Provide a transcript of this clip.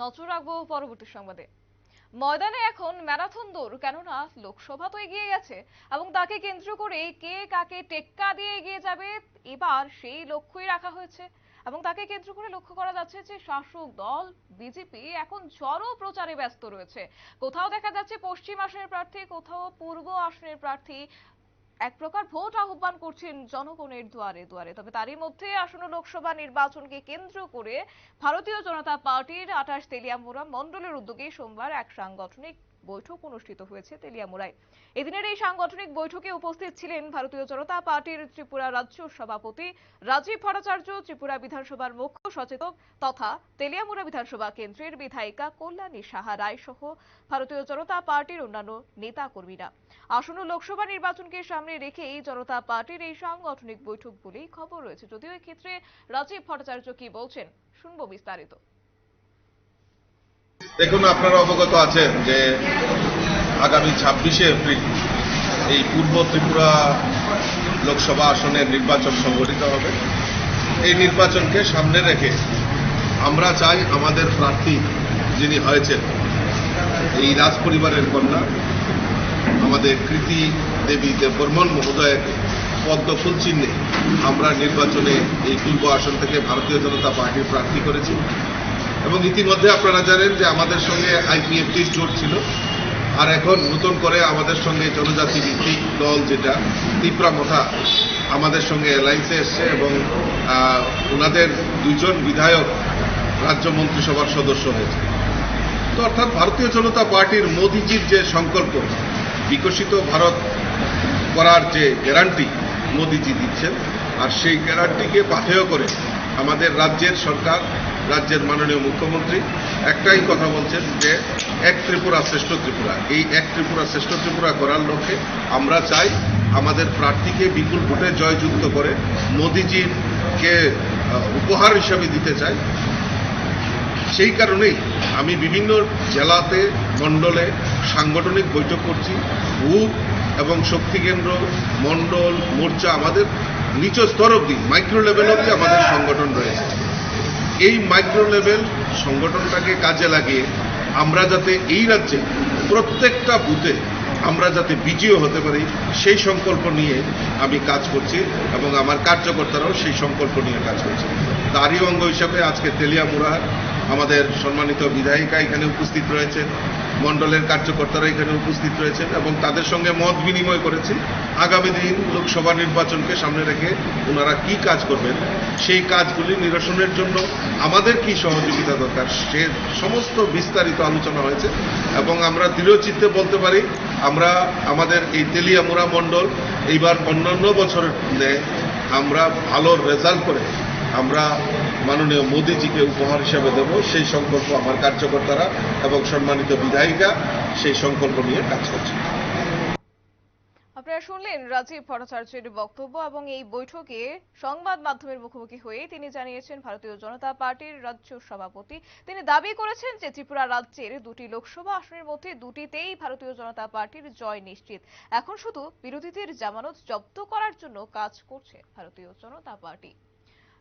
নজর রাখব পরবর্তী সংবাদে। ময়দানে এখন ম্যারাথন দৌড়, কেননা লোকসভা তো এগিয়ে গেছে এবং তাকে কেন্দ্র করে কে কাকে টেক্কা দিয়ে এগিয়ে যাবে, এবার সেই লক্ষ্যই রাখা হয়েছে। এবং তাকে কেন্দ্র করে লক্ষ্য করা যাচ্ছে যে শাসক দল, বিজেপি এখন ঝড়ো প্রচারে ব্যস্ত রয়েছে। কোথাও দেখা যাচ্ছে পশ্চিম আসনের প্রার্থী, কোথাও পূর্ব আসনের প্রার্থী এক প্রকার ভোট আহ্বান করছেন জনগণের দুয়ারে দুয়ারে। তবে তারই মধ্যে আসন্ন লোকসভা নির্বাচনকে কেন্দ্র করে ভারতীয় জনতা পার্টির আঠাশ তেলিয়ামুড়া মন্ডলের উদ্যোগে সোমবার এক সাংগঠনিক বৈঠক অনুষ্ঠিত হয়েছে তেলিয়ামুড়ায়। এদিনের এই সাংগঠনিক বৈঠকে উপস্থিত ছিলেন ভারতীয় জনতা পার্টির ত্রিপুরা রাজ্য সভাপতি রাজীব ভট্টাচার্য, ত্রিপুরা বিধানসভার মুখ্য সচেতক তথা তেলিয়ামুড়া বিধানসভা কেন্দ্রের বিধায়িকা কল্যাণী সাহা রায় সহ ভারতীয় জনতা পার্টির অন্যান্য নেতা কর্মীরা আসন্ন লোকসভা নির্বাচনকে সামনে রেখে এই জনতা পার্টির এই সাংগঠনিক বৈঠক বলেই খবর রয়েছে। যদিও এক্ষেত্রে রাজীব ভট্টাচার্য কি বলছেন, শুনব বিস্তারিত। দেখুন, আপনারা অবগত আছেন যে আগামী ছাব্বিশে এপ্রিল এই পূর্ব ত্রিপুরা লোকসভা আসনের নির্বাচন সংগঠিত হবে। এই নির্বাচনকে সামনে রেখে আমরা চাই আমাদের প্রার্থী যিনি হয়েছেন এই রাজ পরিবারের কন্যা, আমাদের কৃতি দেবী দেববর্মন মহোদয়ের পদ্ম ফুল চিহ্নে আমরা নির্বাচনে এই পূর্ব আসন থেকে ভারতীয় জনতা পার্টির প্রার্থী করেছি। এবং ইতিমধ্যে আপনারা জানেন যে আমাদের সঙ্গে আইপিএফটির জোট ছিল। আর এখন নতুন করে আমাদের সঙ্গে জনজাতি ভিত্তিক দল যেটা, তিপ্রা মথা আমাদের সঙ্গে অ্যালায়েন্সে এসছে এবং ওনাদের দুজন বিধায়ক রাজ্য মন্ত্রিসভার সদস্য হয়েছে। তো অর্থাৎ ভারতীয় জনতা পার্টির মোদিজির যে সংকল্প, বিকশিত ভারত করার যে গ্যারান্টি মোদিজি দিচ্ছেন, আর সেই গ্যারান্টিকে পাথেয় করে আমাদের রাজ্যের সরকার রাজ্যের মাননীয় মুখ্যমন্ত্রী একটাই কথা বলছেন যে এক ত্রিপুরা শ্রেষ্ঠ ত্রিপুরা। এই এক ত্রিপুরা শ্রেষ্ঠ ত্রিপুরা করার লক্ষ্যে আমরা চাই আমাদের প্রার্থীকে বিপুল ভোটে জয়যুক্ত করে মোদিজিকে উপহার হিসাবে দিতে চাই। সেই কারণেই আমি বিভিন্ন জেলাতে, মণ্ডলে সাংগঠনিক বৈঠক করছি। বুথ এবং শক্তি কেন্দ্র, মণ্ডল, মোর্চা আমাদের নিচ স্তর অব্দি মাইক্রো লেভেল অব্দি আমাদের সংগঠন রয়েছে। এই মাইক্রো লেভেল সংগঠনটাকে কাজে লাগিয়ে আমরা যাতে এই রাজ্যে প্রত্যেকটা বুথে আমরা যাতে বিজয় হতে পারি, সেই সংকল্প নিয়ে আমি কাজ করছি এবং আমার কার্যকর্তারাও সেই সংকল্প নিয়ে কাজ করছে তারই অঙ্গ হিসাবে আজকে তেলিয়ামুড়া আমাদের সম্মানিত বিধায়িকা এখানে উপস্থিত রয়েছেন, মণ্ডলের কার্যকর্তারা এখানে উপস্থিত রয়েছেন এবং তাদের সঙ্গে মত বিনিময় করেছি। আগামী দিন লোকসভা নির্বাচনকে সামনে রেখে ওনারা কি কাজ করবেন, সেই কাজগুলি নিরসনের জন্য আমাদের কি সহযোগিতা দরকার, সে সমস্ত বিস্তারিত আলোচনা হয়েছে এবং আমরা দৃঢ়চিত্তে বলতে পারি, আমরা আমাদের এই তেলিয়ামুড়া মণ্ডল এইবার অন্যান্য বছরের আমরা ভালো রেজাল্ট করে, আমরা মাননীয় মোদিজিকে উপহার হিসাবে দেব। সেই সংকল্প আমার কার্যকর্তারা এবং সম্মানিত বিধায়িকা সেই সংকল্প নিয়ে কাজ করছে আপনারা শুনলেন রাজীব ভট্টাচার্যের বক্তব্য এবং এই বৈঠকে সংবাদ মাধ্যমের মুখোমুখি হয়ে তিনি জানিয়েছেন, ভারতীয় জনতা পার্টির রাজ্য সভাপতি। তিনি দাবি করেছেন যে ত্রিপুরা রাজ্যের দুটি লোকসভা আসনের মধ্যে দুটিতেই ভারতীয় জনতা পার্টির জয় নিশ্চিত। এখন শুধু বিরোধীদের জামানত জব্দ করার জন্য কাজ করছে ভারতীয় জনতা পার্টি।